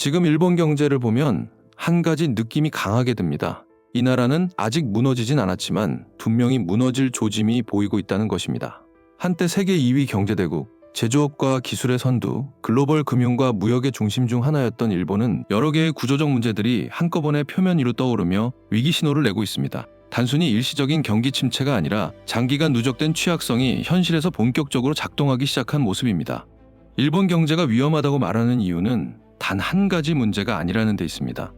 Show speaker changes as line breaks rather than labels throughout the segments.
지금 일본 경제를 보면 한 가지 느낌이 강하게 듭니다. 이 나라는 아직 무너지진 않았지만 분명히 무너질 조짐이 보이고 있다는 것입니다. 한때 세계 2위 경제대국, 제조업과 기술의 선두, 글로벌 금융과 무역의 중심 중 하나였던 일본은 여러 개의 구조적 문제들이 한꺼번에 표면 위로 떠오르며 위기 신호를 내고 있습니다. 단순히 일시적인 경기 침체가 아니라 장기간 누적된 취약성이 현실에서 본격적으로 작동하기 시작한 모습입니다. 일본 경제가 위험하다고 말하는 이유는 단 한 가지 문제가 아니라는 데 있습니다.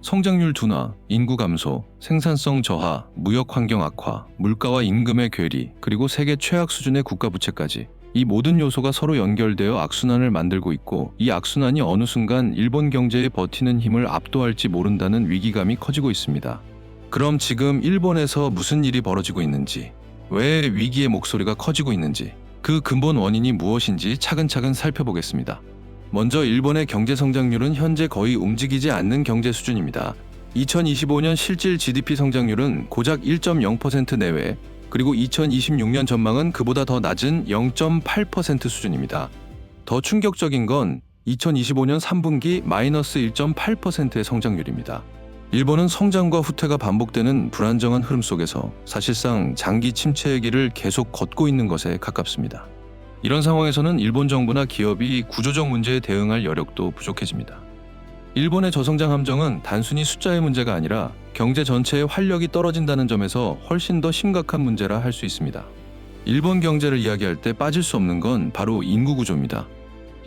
성장률 둔화, 인구 감소, 생산성 저하, 무역 환경 악화, 물가와 임금의 괴리, 그리고 세계 최악 수준의 국가 부채까지 이 모든 요소가 서로 연결되어 악순환을 만들고 있고 이 악순환이 어느 순간 일본 경제의 버티는 힘을 압도할지 모른다는 위기감이 커지고 있습니다. 그럼 지금 일본에서 무슨 일이 벌어지고 있는지, 왜 위기의 목소리가 커지고 있는지, 그 근본 원인이 무엇인지 차근차근 살펴보겠습니다. 먼저 일본의 경제 성장률은 현재 거의 움직이지 않는 경제 수준입니다. 2025년 실질 GDP 성장률은 고작 1.0% 내외, 그리고 2026년 전망은 그보다 더 낮은 0.8% 수준입니다. 더 충격적인 건 2025년 3분기 마이너스 1.8%의 성장률입니다. 일본은 성장과 후퇴가 반복되는 불안정한 흐름 속에서 사실상 장기 침체의 길을 계속 걷고 있는 것에 가깝습니다. 이런 상황에서는 일본 정부나 기업이 구조적 문제에 대응할 여력도 부족해집니다. 일본의 저성장 함정은 단순히 숫자의 문제가 아니라 경제 전체의 활력이 떨어진다는 점에서 훨씬 더 심각한 문제라 할 수 있습니다. 일본 경제를 이야기할 때 빠질 수 없는 건 바로 인구 구조입니다.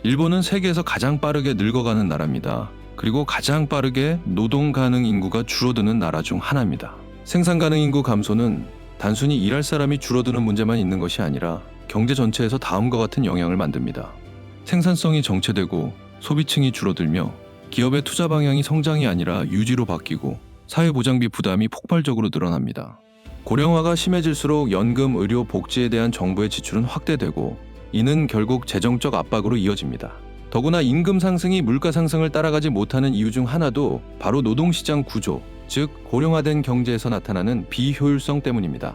일본은 세계에서 가장 빠르게 늙어가는 나라입니다. 그리고 가장 빠르게 노동 가능 인구가 줄어드는 나라 중 하나입니다. 생산 가능 인구 감소는 단순히 일할 사람이 줄어드는 문제만 있는 것이 아니라 경제 전체에서 다음과 같은 영향을 만듭니다. 생산성이 정체되고 소비층이 줄어들며 기업의 투자 방향이 성장이 아니라 유지로 바뀌고 사회보장비 부담이 폭발적으로 늘어납니다. 고령화가 심해질수록 연금, 의료, 복지에 대한 정부의 지출은 확대되고 이는 결국 재정적 압박으로 이어집니다. 더구나 임금 상승이 물가 상승을 따라가지 못하는 이유 중 하나도 바로 노동시장 구조, 즉 고령화된 경제에서 나타나는 비효율성 때문입니다.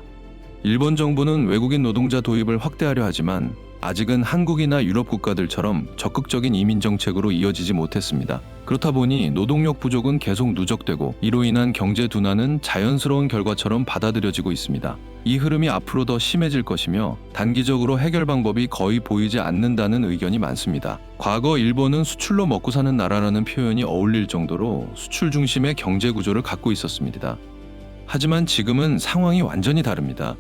일본 정부는 외국인 노동자 도입을 확대하려 하지만 아직은 한국이나 유럽 국가들처럼 적극적인 이민 정책으로 이어지지 못했습니다. 그렇다 보니 노동력 부족은 계속 누적되고 이로 인한 경제 둔화는 자연스러운 결과처럼 받아들여지고 있습니다. 이 흐름이 앞으로 더 심해질 것이며 단기적으로 해결 방법이 거의 보이지 않는다는 의견이 많습니다. 과거 일본은 수출로 먹고 사는 나라라는 표현이 어울릴 정도로 수출 중심의 경제 구조를 갖고 있었습니다. 하지만 지금은 상황이 완전히 다릅니다.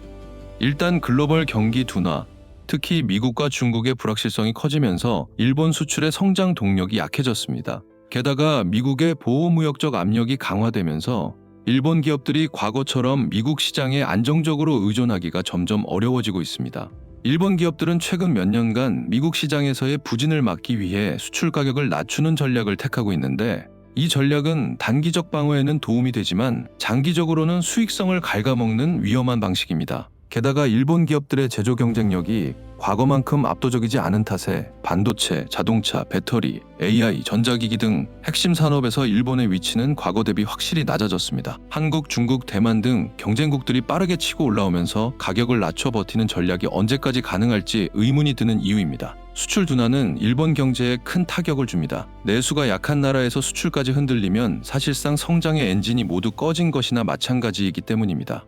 일단 글로벌 경기 둔화, 특히 미국과 중국의 불확실성이 커지면서 일본 수출의 성장 동력이 약해졌습니다. 게다가 미국의 보호무역적 압력이 강화되면서 일본 기업들이 과거처럼 미국 시장에 안정적으로 의존하기가 점점 어려워지고 있습니다. 일본 기업들은 최근 몇 년간 미국 시장에서의 부진을 막기 위해 수출 가격을 낮추는 전략을 택하고 있는데 이 전략은 단기적 방어에는 도움이 되지만 장기적으로는 수익성을 갉아먹는 위험한 방식입니다. 게다가 일본 기업들의 제조 경쟁력이 과거만큼 압도적이지 않은 탓에 반도체, 자동차, 배터리, AI, 전자기기 등 핵심 산업에서 일본의 위치는 과거 대비 확실히 낮아졌습니다. 한국, 중국, 대만 등 경쟁국들이 빠르게 치고 올라오면서 가격을 낮춰 버티는 전략이 언제까지 가능할지 의문이 드는 이유입니다. 수출 둔화는 일본 경제에 큰 타격을 줍니다. 내수가 약한 나라에서 수출까지 흔들리면 사실상 성장의 엔진이 모두 꺼진 것이나 마찬가지이기 때문입니다.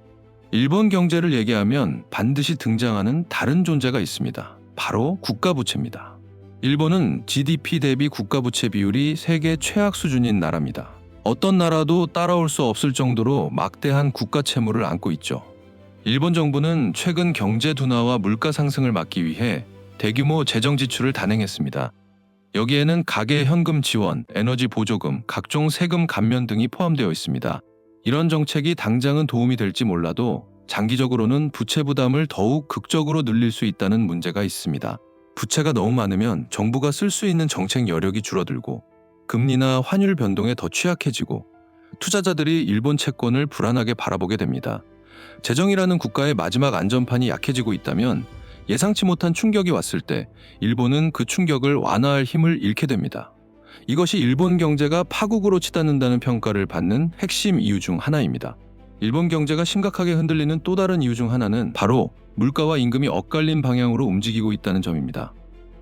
일본 경제를 얘기하면 반드시 등장하는 다른 존재가 있습니다. 바로 국가부채입니다. 일본은 GDP 대비 국가부채 비율이 세계 최악 수준인 나라입니다. 어떤 나라도 따라올 수 없을 정도로 막대한 국가 채무를 안고 있죠. 일본 정부는 최근 경제 둔화와 물가 상승을 막기 위해 대규모 재정 지출을 단행했습니다. 여기에는 가계 현금 지원, 에너지 보조금, 각종 세금 감면 등이 포함되어 있습니다. 이런 정책이 당장은 도움이 될지 몰라도 장기적으로는 부채 부담을 더욱 극적으로 늘릴 수 있다는 문제가 있습니다. 부채가 너무 많으면 정부가 쓸 수 있는 정책 여력이 줄어들고 금리나 환율 변동에 더 취약해지고 투자자들이 일본 채권을 불안하게 바라보게 됩니다. 재정이라는 국가의 마지막 안전판이 약해지고 있다면 예상치 못한 충격이 왔을 때 일본은 그 충격을 완화할 힘을 잃게 됩니다. 이것이 일본 경제가 파국으로 치닫는다는 평가를 받는 핵심 이유 중 하나입니다. 일본 경제가 심각하게 흔들리는 또 다른 이유 중 하나는 바로 물가와 임금이 엇갈린 방향으로 움직이고 있다는 점입니다.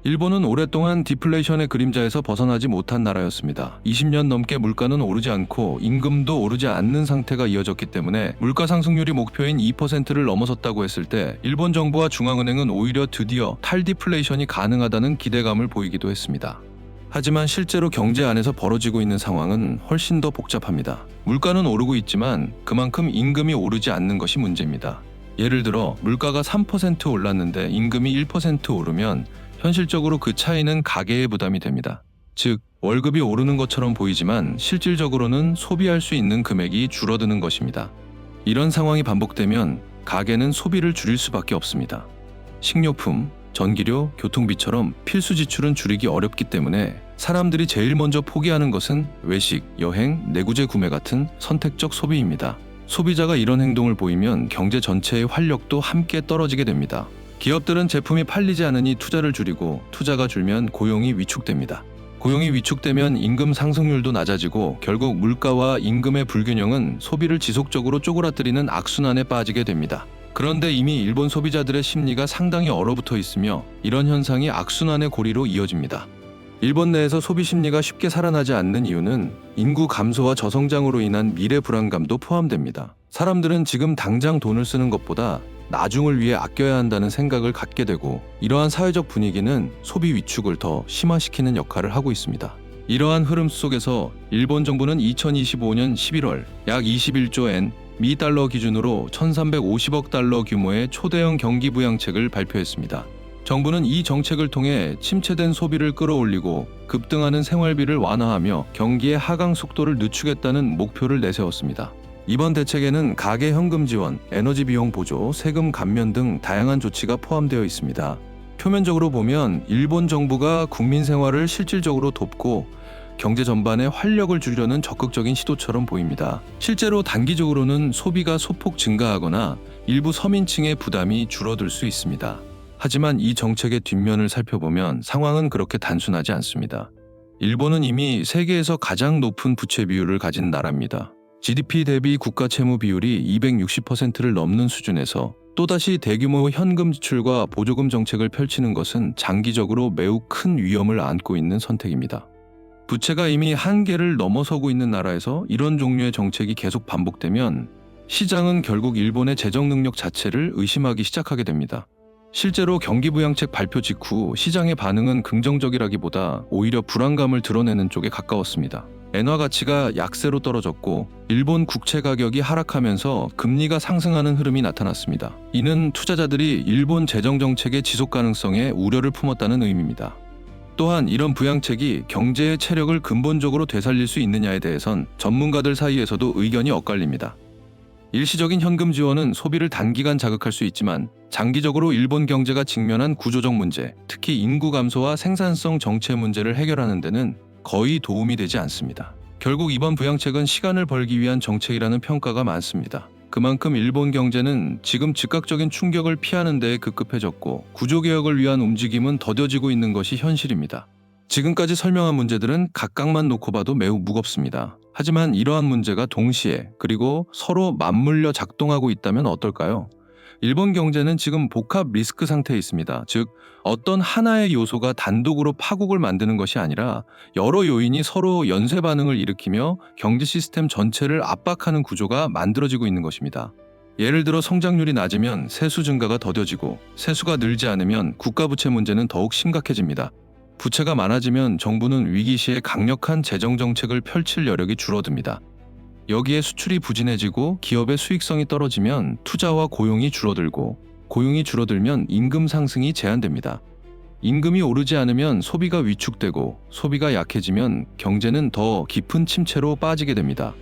일본은 오랫동안 디플레이션의 그림자에서 벗어나지 못한 나라였습니다. 20년 넘게 물가는 오르지 않고 임금도 오르지 않는 상태가 이어졌기 때문에 물가 상승률이 목표인 2%를 넘어섰다고 했을 때 일본 정부와 중앙은행은 오히려 드디어 탈디플레이션이 가능하다는 기대감을 보이기도 했습니다. 하지만 실제로 경제 안에서 벌어지고 있는 상황은 훨씬 더 복잡합니다. 물가는 오르고 있지만 그만큼 임금이 오르지 않는 것이 문제입니다. 예를 들어 물가가 3% 올랐는데 임금이 1% 오르면 현실적으로 그 차이는 가계의 부담이 됩니다. 즉, 월급이 오르는 것처럼 보이지만 실질적으로는 소비할 수 있는 금액이 줄어드는 것입니다. 이런 상황이 반복되면 가계는 소비를 줄일 수밖에 없습니다. 식료품, 전기료, 교통비처럼 필수 지출은 줄이기 어렵기 때문에 사람들이 제일 먼저 포기하는 것은 외식, 여행, 내구재 구매 같은 선택적 소비입니다. 소비자가 이런 행동을 보이면 경제 전체의 활력도 함께 떨어지게 됩니다. 기업들은 제품이 팔리지 않으니 투자를 줄이고 투자가 줄면 고용이 위축됩니다. 고용이 위축되면 임금 상승률도 낮아지고 결국 물가와 임금의 불균형은 소비를 지속적으로 쪼그라뜨리는 악순환에 빠지게 됩니다. 그런데 이미 일본 소비자들의 심리가 상당히 얼어붙어 있으며 이런 현상이 악순환의 고리로 이어집니다. 일본 내에서 소비 심리가 쉽게 살아나지 않는 이유는 인구 감소와 저성장으로 인한 미래 불안감도 포함됩니다. 사람들은 지금 당장 돈을 쓰는 것보다 나중을 위해 아껴야 한다는 생각을 갖게 되고 이러한 사회적 분위기는 소비 위축을 더 심화시키는 역할을 하고 있습니다. 이러한 흐름 속에서 일본 정부는 2025년 11월 약 21조 엔, 미 달러 기준으로 1350억 달러 규모의 초대형 경기 부양책을 발표했습니다. 정부는 이 정책을 통해 침체된 소비를 끌어올리고 급등하는 생활비를 완화하며 경기의 하강 속도를 늦추겠다는 목표를 내세웠습니다. 이번 대책에는 가계 현금 지원, 에너지 비용 보조, 세금 감면 등 다양한 조치가 포함되어 있습니다. 표면적으로 보면 일본 정부가 국민 생활을 실질적으로 돕고 경제 전반에 활력을 주려는 적극적인 시도처럼 보입니다. 실제로 단기적으로는 소비가 소폭 증가하거나 일부 서민층의 부담이 줄어들 수 있습니다. 하지만 이 정책의 뒷면을 살펴보면 상황은 그렇게 단순하지 않습니다. 일본은 이미 세계에서 가장 높은 부채 비율을 가진 나라입니다. GDP 대비 국가 채무 비율이 260%를 넘는 수준에서 또다시 대규모 현금 지출과 보조금 정책을 펼치는 것은 장기적으로 매우 큰 위험을 안고 있는 선택입니다. 부채가 이미 한계를 넘어서고 있는 나라에서 이런 종류의 정책이 계속 반복되면 시장은 결국 일본의 재정 능력 자체를 의심하기 시작하게 됩니다. 실제로 경기부양책 발표 직후 시장의 반응은 긍정적이라기보다 오히려 불안감을 드러내는 쪽에 가까웠습니다. 엔화 가치가 약세로 떨어졌고 일본 국채 가격이 하락하면서 금리가 상승하는 흐름이 나타났습니다. 이는 투자자들이 일본 재정 정책의 지속 가능성에 우려를 품었다는 의미입니다. 또한 이런 부양책이 경제의 체력을 근본적으로 되살릴 수 있느냐에 대해선 전문가들 사이에서도 의견이 엇갈립니다. 일시적인 현금 지원은 소비를 단기간 자극할 수 있지만 장기적으로 일본 경제가 직면한 구조적 문제, 특히 인구 감소와 생산성 정체 문제를 해결하는 데는 거의 도움이 되지 않습니다. 결국 이번 부양책은 시간을 벌기 위한 정책이라는 평가가 많습니다. 그만큼 일본 경제는 지금 즉각적인 충격을 피하는 데에 급급해졌고 구조개혁을 위한 움직임은 더뎌지고 있는 것이 현실입니다. 지금까지 설명한 문제들은 각각만 놓고 봐도 매우 무겁습니다. 하지만 이러한 문제가 동시에 그리고 서로 맞물려 작동하고 있다면 어떨까요? 일본 경제는 지금 복합 리스크 상태에 있습니다. 즉, 어떤 하나의 요소가 단독으로 파국을 만드는 것이 아니라 여러 요인이 서로 연쇄 반응을 일으키며 경제 시스템 전체를 압박하는 구조가 만들어지고 있는 것입니다. 예를 들어 성장률이 낮으면 세수 증가가 더뎌지고 세수가 늘지 않으면 국가 부채 문제는 더욱 심각해집니다. 부채가 많아지면 정부는 위기 시에 강력한 재정 정책을 펼칠 여력이 줄어듭니다. 여기에 수출이 부진해지고 기업의 수익성이 떨어지면 투자와 고용이 줄어들고 고용이 줄어들면 임금 상승이 제한됩니다. 임금이 오르지 않으면 소비가 위축되고 소비가 약해지면 경제는 더 깊은 침체로 빠지게 됩니다.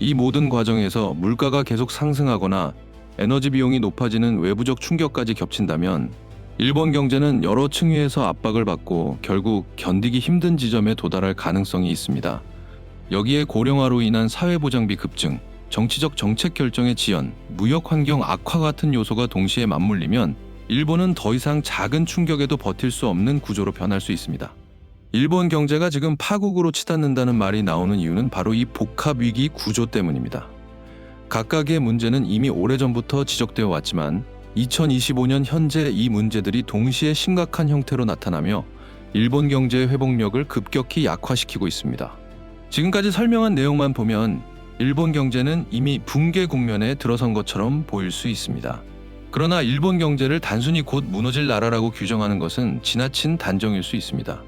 이 모든 과정에서 물가가 계속 상승하거나 에너지 비용이 높아지는 외부적 충격까지 겹친다면 일본 경제는 여러 층위에서 압박을 받고 결국 견디기 힘든 지점에 도달할 가능성이 있습니다. 여기에 고령화로 인한 사회보장비 급증, 정치적 정책 결정의 지연, 무역 환경 악화 같은 요소가 동시에 맞물리면 일본은 더 이상 작은 충격에도 버틸 수 없는 구조로 변할 수 있습니다. 일본 경제가 지금 파국으로 치닫는다는 말이 나오는 이유는 바로 이 복합 위기 구조 때문입니다. 각각의 문제는 이미 오래전부터 지적되어 왔지만 2025년 현재 이 문제들이 동시에 심각한 형태로 나타나며 일본 경제의 회복력을 급격히 약화시키고 있습니다. 지금까지 설명한 내용만 보면 일본 경제는 이미 붕괴 국면에 들어선 것처럼 보일 수 있습니다. 그러나 일본 경제를 단순히 곧 무너질 나라라고 규정하는 것은 지나친 단정일 수 있습니다.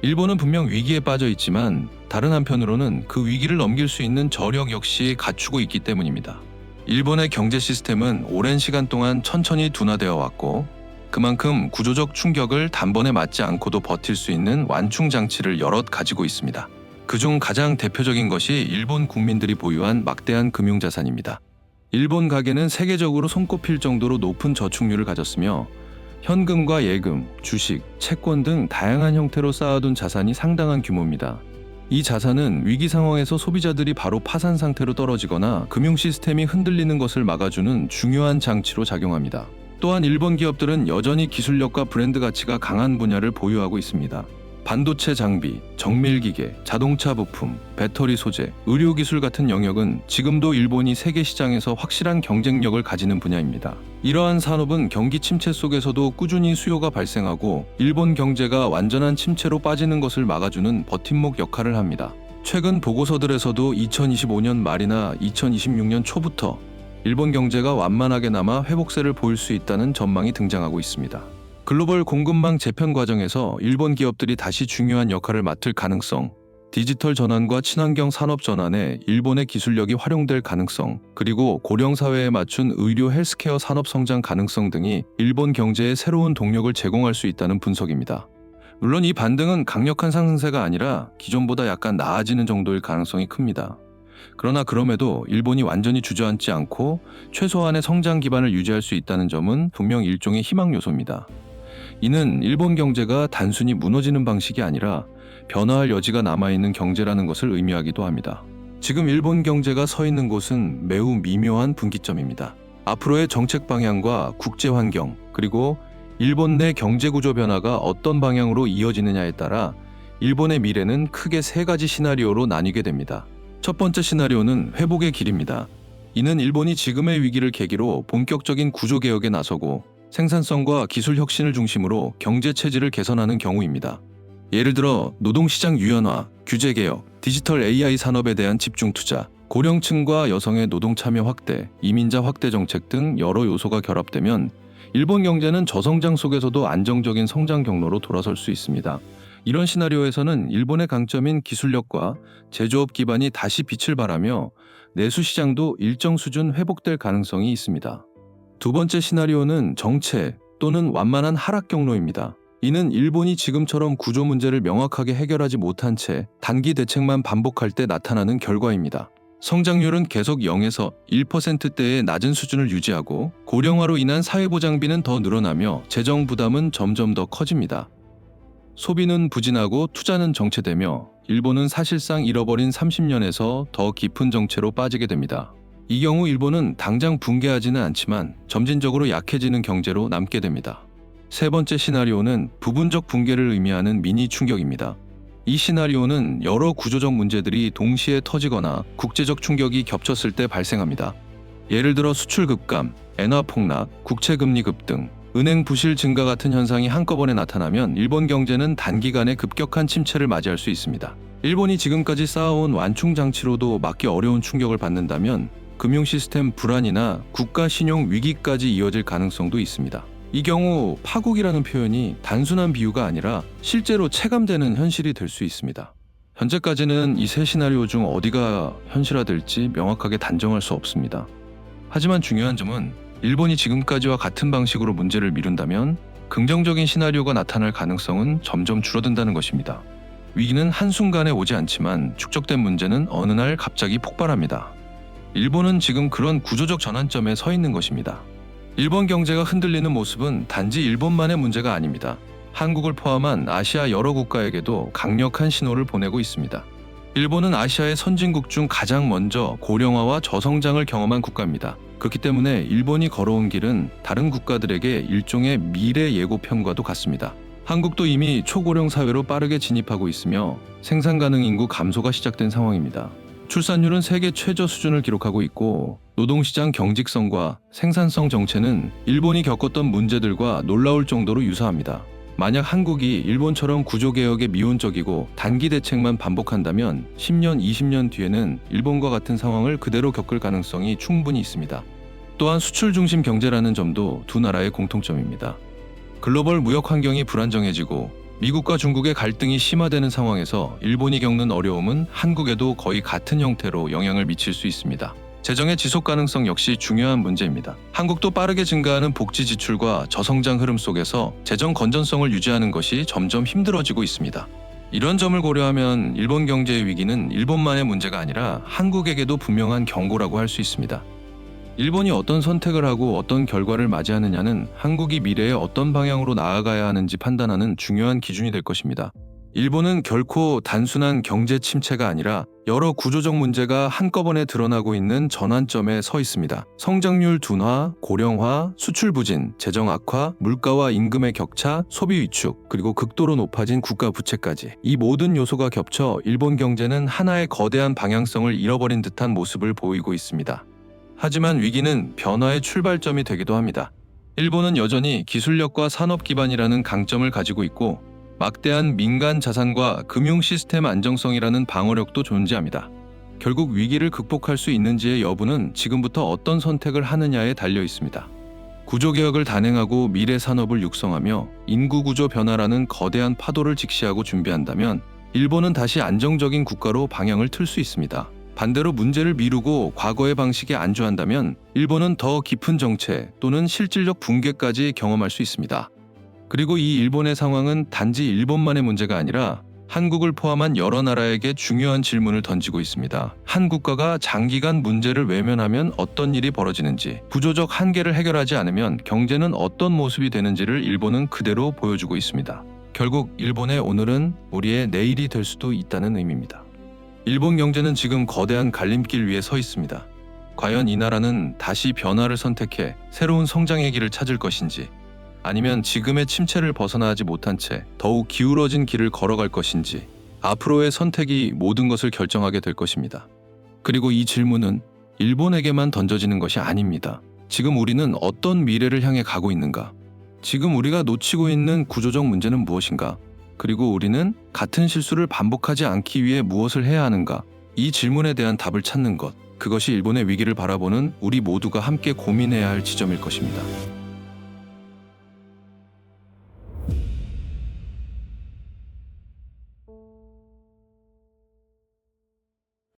일본은 분명 위기에 빠져 있지만 다른 한편으로는 그 위기를 넘길 수 있는 저력 역시 갖추고 있기 때문입니다. 일본의 경제 시스템은 오랜 시간 동안 천천히 둔화되어 왔고 그만큼 구조적 충격을 단번에 맞지 않고도 버틸 수 있는 완충 장치를 여럿 가지고 있습니다. 그중 가장 대표적인 것이 일본 국민들이 보유한 막대한 금융 자산입니다. 일본 가계는 세계적으로 손꼽힐 정도로 높은 저축률을 가졌으며 현금과 예금, 주식, 채권 등 다양한 형태로 쌓아둔 자산이 상당한 규모입니다. 이 자산은 위기 상황에서 소비자들이 바로 파산 상태로 떨어지거나 금융 시스템이 흔들리는 것을 막아주는 중요한 장치로 작용합니다. 또한 일본 기업들은 여전히 기술력과 브랜드 가치가 강한 분야를 보유하고 있습니다. 반도체 장비, 정밀기계, 자동차 부품, 배터리 소재, 의료기술 같은 영역은 지금도 일본이 세계 시장에서 확실한 경쟁력을 가지는 분야입니다. 이러한 산업은 경기 침체 속에서도 꾸준히 수요가 발생하고 일본 경제가 완전한 침체로 빠지는 것을 막아주는 버팀목 역할을 합니다. 최근 보고서들에서도 2025년 말이나 2026년 초부터 일본 경제가 완만하게 남아 회복세를 보일 수 있다는 전망이 등장하고 있습니다. 글로벌 공급망 재편 과정에서 일본 기업들이 다시 중요한 역할을 맡을 가능성, 디지털 전환과 친환경 산업 전환에 일본의 기술력이 활용될 가능성, 그리고 고령 사회에 맞춘 의료 헬스케어 산업 성장 가능성 등이 일본 경제에 새로운 동력을 제공할 수 있다는 분석입니다. 물론 이 반등은 강력한 상승세가 아니라 기존보다 약간 나아지는 정도일 가능성이 큽니다. 그러나 그럼에도 일본이 완전히 주저앉지 않고 최소한의 성장 기반을 유지할 수 있다는 점은 분명 일종의 희망 요소입니다. 이는 일본 경제가 단순히 무너지는 방식이 아니라 변화할 여지가 남아있는 경제라는 것을 의미하기도 합니다. 지금 일본 경제가 서 있는 곳은 매우 미묘한 분기점입니다. 앞으로의 정책 방향과 국제 환경, 그리고 일본 내 경제 구조 변화가 어떤 방향으로 이어지느냐에 따라 일본의 미래는 크게 세 가지 시나리오로 나뉘게 됩니다. 첫 번째 시나리오는 회복의 길입니다. 이는 일본이 지금의 위기를 계기로 본격적인 구조 개혁에 나서고 생산성과 기술 혁신을 중심으로 경제 체질을 개선하는 경우입니다. 예를 들어 노동시장 유연화, 규제 개혁, 디지털 AI 산업에 대한 집중 투자, 고령층과 여성의 노동 참여 확대, 이민자 확대 정책 등 여러 요소가 결합되면 일본 경제는 저성장 속에서도 안정적인 성장 경로로 돌아설 수 있습니다. 이런 시나리오에서는 일본의 강점인 기술력과 제조업 기반이 다시 빛을 발하며 내수 시장도 일정 수준 회복될 가능성이 있습니다. 두 번째 시나리오는 정체 또는 완만한 하락 경로입니다. 이는 일본이 지금처럼 구조 문제를 명확하게 해결하지 못한 채 단기 대책만 반복할 때 나타나는 결과입니다. 성장률은 계속 0에서 1%대의 낮은 수준을 유지하고 고령화로 인한 사회보장비는 더 늘어나며 재정 부담은 점점 더 커집니다. 소비는 부진하고 투자는 정체되며 일본은 사실상 잃어버린 30년에서 더 깊은 정체로 빠지게 됩니다. 이 경우 일본은 당장 붕괴하지는 않지만 점진적으로 약해지는 경제로 남게 됩니다. 세 번째 시나리오는 부분적 붕괴를 의미하는 미니 충격입니다. 이 시나리오는 여러 구조적 문제들이 동시에 터지거나 국제적 충격이 겹쳤을 때 발생합니다. 예를 들어 수출 급감, 엔화 폭락, 국채 금리 급등, 은행 부실 증가 같은 현상이 한꺼번에 나타나면 일본 경제는 단기간에 급격한 침체를 맞이할 수 있습니다. 일본이 지금까지 쌓아온 완충 장치로도 막기 어려운 충격을 받는다면 금융 시스템 불안이나 국가 신용 위기까지 이어질 가능성도 있습니다. 이 경우 파국이라는 표현이 단순한 비유가 아니라 실제로 체감되는 현실이 될 수 있습니다. 현재까지는 이 세 시나리오 중 어디가 현실화될지 명확하게 단정할 수 없습니다. 하지만 중요한 점은 일본이 지금까지와 같은 방식으로 문제를 미룬다면 긍정적인 시나리오가 나타날 가능성은 점점 줄어든다는 것입니다. 위기는 한순간에 오지 않지만 축적된 문제는 어느 날 갑자기 폭발합니다. 일본은 지금 그런 구조적 전환점에 서 있는 것입니다. 일본 경제가 흔들리는 모습은 단지 일본만의 문제가 아닙니다. 한국을 포함한 아시아 여러 국가에게도 강력한 신호를 보내고 있습니다. 일본은 아시아의 선진국 중 가장 먼저 고령화와 저성장을 경험한 국가입니다. 그렇기 때문에 일본이 걸어온 길은 다른 국가들에게 일종의 미래 예고편과도 같습니다. 한국도 이미 초고령 사회로 빠르게 진입하고 있으며 생산 가능 인구 감소가 시작된 상황입니다. 출산율은 세계 최저 수준을 기록하고 있고 노동시장 경직성과 생산성 정체는 일본이 겪었던 문제들과 놀라울 정도로 유사합니다. 만약 한국이 일본처럼 구조개혁에 미온적이고 단기 대책만 반복한다면 10년, 20년 뒤에는 일본과 같은 상황을 그대로 겪을 가능성이 충분히 있습니다. 또한 수출 중심 경제라는 점도 두 나라의 공통점입니다. 글로벌 무역 환경이 불안정해지고 미국과 중국의 갈등이 심화되는 상황에서 일본이 겪는 어려움은 한국에도 거의 같은 형태로 영향을 미칠 수 있습니다. 재정의 지속 가능성 역시 중요한 문제입니다. 한국도 빠르게 증가하는 복지 지출과 저성장 흐름 속에서 재정 건전성을 유지하는 것이 점점 힘들어지고 있습니다. 이런 점을 고려하면 일본 경제의 위기는 일본만의 문제가 아니라 한국에게도 분명한 경고라고 할 수 있습니다. 일본이 어떤 선택을 하고 어떤 결과를 맞이하느냐는 한국이 미래에 어떤 방향으로 나아가야 하는지 판단하는 중요한 기준이 될 것입니다. 일본은 결코 단순한 경제 침체가 아니라 여러 구조적 문제가 한꺼번에 드러나고 있는 전환점에 서 있습니다. 성장률 둔화, 고령화, 수출 부진, 재정 악화, 물가와 임금의 격차, 소비 위축, 그리고 극도로 높아진 국가 부채까지 이 모든 요소가 겹쳐 일본 경제는 하나의 거대한 방향성을 잃어버린 듯한 모습을 보이고 있습니다. 하지만 위기는 변화의 출발점이 되기도 합니다. 일본은 여전히 기술력과 산업 기반이라는 강점을 가지고 있고 막대한 민간 자산과 금융 시스템 안정성이라는 방어력도 존재합니다. 결국 위기를 극복할 수 있는지의 여부는 지금부터 어떤 선택을 하느냐에 달려 있습니다. 구조개혁을 단행하고 미래 산업을 육성하며 인구 구조 변화라는 거대한 파도를 직시하고 준비한다면 일본은 다시 안정적인 국가로 방향을 틀 수 있습니다. 반대로 문제를 미루고 과거의 방식에 안주한다면 일본은 더 깊은 정체 또는 실질적 붕괴까지 경험할 수 있습니다. 그리고 이 일본의 상황은 단지 일본만의 문제가 아니라 한국을 포함한 여러 나라에게 중요한 질문을 던지고 있습니다. 한 국가가 장기간 문제를 외면하면 어떤 일이 벌어지는지, 구조적 한계를 해결하지 않으면 경제는 어떤 모습이 되는지를 일본은 그대로 보여주고 있습니다. 결국 일본의 오늘은 우리의 내일이 될 수도 있다는 의미입니다. 일본 경제는 지금 거대한 갈림길 위에 서 있습니다. 과연 이 나라는 다시 변화를 선택해 새로운 성장의 길을 찾을 것인지, 아니면 지금의 침체를 벗어나지 못한 채 더욱 기울어진 길을 걸어갈 것인지 앞으로의 선택이 모든 것을 결정하게 될 것입니다. 그리고 이 질문은 일본에게만 던져지는 것이 아닙니다. 지금 우리는 어떤 미래를 향해 가고 있는가? 지금 우리가 놓치고 있는 구조적 문제는 무엇인가? 그리고 우리는 같은 실수를 반복하지 않기 위해 무엇을 해야 하는가? 이 질문에 대한 답을 찾는 것. 그것이 일본의 위기를 바라보는 우리 모두가 함께 고민해야 할 지점일 것입니다.